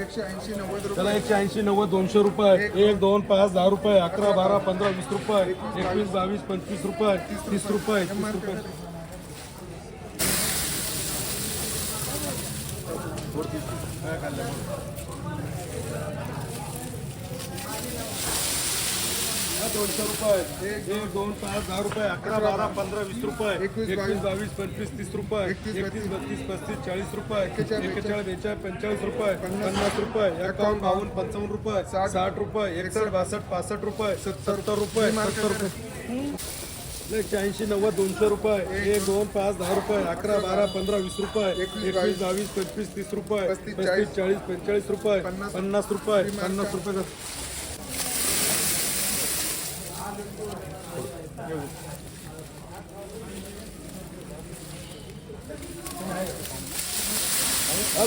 त्याला एकशे ऐंशी नव्वद दोनशे रुपये. एक दोन पाच दहा रुपये. अकरा बारा पंधरा वीस रुपये. एकवीस बावीस पंचवीस रुपये. तीस रुपये. तीस रुपये. दोनशे रुपये एक दोन पाच दहा रुपये अकरा बारा पंधरा वीस रुपये एकवीस, बावीस. पंचवीस तीस रुपये एकतीस, बत्तीस. पस्तीस चाळीस रुपये एक्केचाळीस, एक्केचाळीस बेचाळीस पंचेचाळीस रुपये पन्नास. रुपये एकावन्न बावन्न पंचावन्न रुपये साठ, रुपये एकसष्ट बासष्ट पासष्ट रुपये सत्तर. रुपये सत्तर रुपये. एकशे ऐंशी नव्वद दोनशे रुपये. एक. दोन पाच दहा रुपये. अकरा बारा पंधरा वीस रुपये. एकवीस, बावीस. पंचवीस तीस रुपये. पस्तीस, चाळीस. पंचेचाळीस रुपये. पन्नास, रुपये. पन्नास रुपये.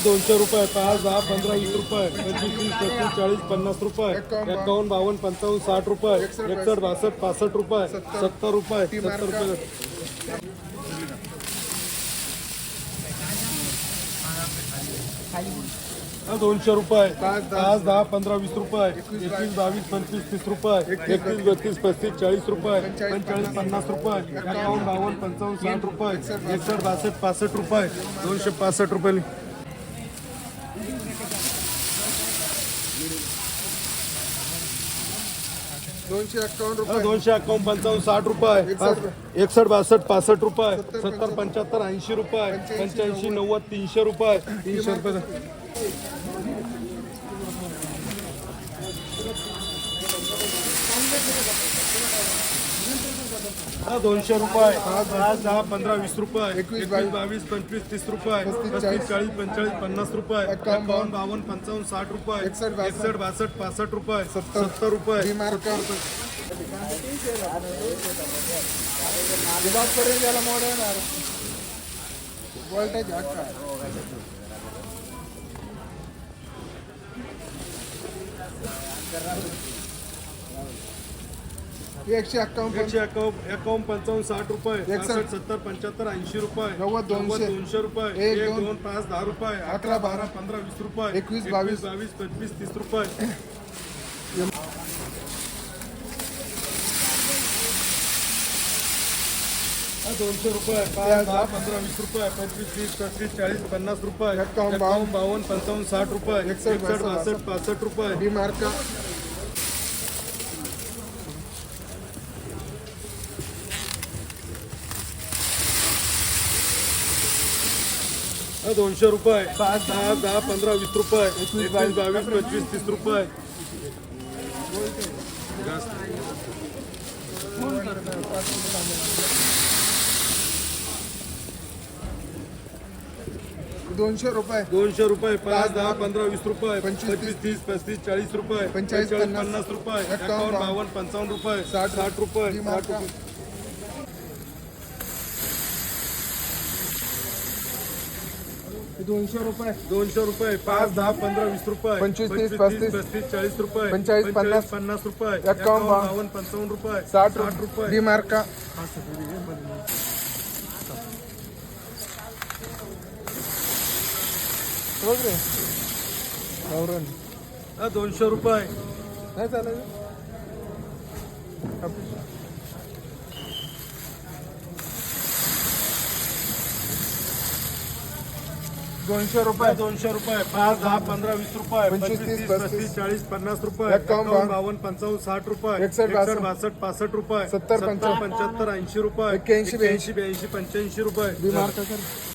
दोनशे रुपये पाच दहा पंधरा वीस रुपये पंचवीस तीस पस्तीस चाळीस पन्नास रुपये एकावन्न बावन्न पंचावन्न साठ रुपये एकसष्ट बासष्ट. पासष्ट रुपये सत्तर. रुपये सत्तर रुपये. हा दोनशे रुपये. पाच, दहा, पंधरा वीस रुपये. एकवीस बावीस. पंचवीस तीस रुपये. एकतीस बत्तीस पस्तीस चाळीस रुपये. पंचेचाळीस पन्नास. रुपये. एकावन्न बावन्न पंचावन्न साठ रुपये. एकसष्ट. बासष्ट पासष्ट रुपये. दोनशे पासष्ट रुपये. दोनशे अकावन्न पंचावन्न साठ रुपये. एकसष्ट. बासष्ट पासष्ट रुपये. सत्तर पंच्याहत्तर ऐंशी रुपये. पंच्याऐंशी नव्वद तीनशे रुपये. तीनशे रुपये. दोनशे रुपये पाच दहा पंधरा वीस रुपये एकवीस, बावीस. पंचवीस तीस रुपये पस्तीस, चाळीस. पंचेचाळीस पन्नास रुपये एकावन्न, बावन्न पंचावन्न साठ रुपये एकसष्ट, बासष्ट, पासष्ट रुपये सत्तर, सत्तर रुपये पर्यंत याला मोड येणार. वोल्टेज हक्का एकशे एक्कावन्न एकशे एकावन्न एकावन्न पंचावन्न साठ रुपये एकसष्ट. सत्तर पंच्याहत्तर ऐंशी रुपये नव्वद, दोनशे. दोनशे रुपये एक, दोन, पाच दहा रुपये अकरा बारा पंधरा वीस रुपये एकवीस, बावीस. बावीस पंचवीस तीस रुपये हा, दोनशे रुपये पाच दहा पंधरा वीस रुपये पंचवीस तीस पस्तीस चाळीस पन्नास रुपये एकावन्न, एकावन्न बावन्न पंचावन्न साठ रुपये एकसष्ट, बासष्ट पासष्ट रुपये डिमार्का हा, दोनशे रुपये पाच दहा दहा पंधरा वीस रुपये एकवीस बावीस पंचवीस तीस रुपये. दोनशे रुपये. दोनशे रुपये पाच दहा पंधरा वीस रुपये पंचवीस, तीस. पस्तीस चाळीस रुपये पंचेचाळीस, पन्नास, रुपये एकावन्न, बावन्न पंचावन्न रुपये साठ, साठ रुपये. साठ. रुपये. दोनशे रुपये. दोनशे रुपये पाच दहा पंधरा वीस रुपये. पंचवीस, तीस, पस्तीस, पस्तीस चाळीस रुपये. पंचेचाळीस, पन्नास, पन्नास रुपये. एकावन्न, एकावन्न बावन्न पंचावन्न रुपये. साठ रुपये. डिमार्का बघ रे. गावरान हा, दोनशे रुपये. नाही चालेल दोनशे रुपये. दोनशे रुपये. पाच दहा पंधरा वीस रुपये. पंचवीस, तीस, तीस पस्तीस, चाळीस पन्नास रुपये. एकावन्न, बावन्न पंचावन्न साठ रुपये. एकसष्ट, बासष्ट, पासष्ट रुपये. सत्तर, पंच्याहत्तर ऐंशी रुपये. एक्क्याऐंशी, एक्क्याऐंशी ब्याऐंशी पंच्याऐंशी रुपये.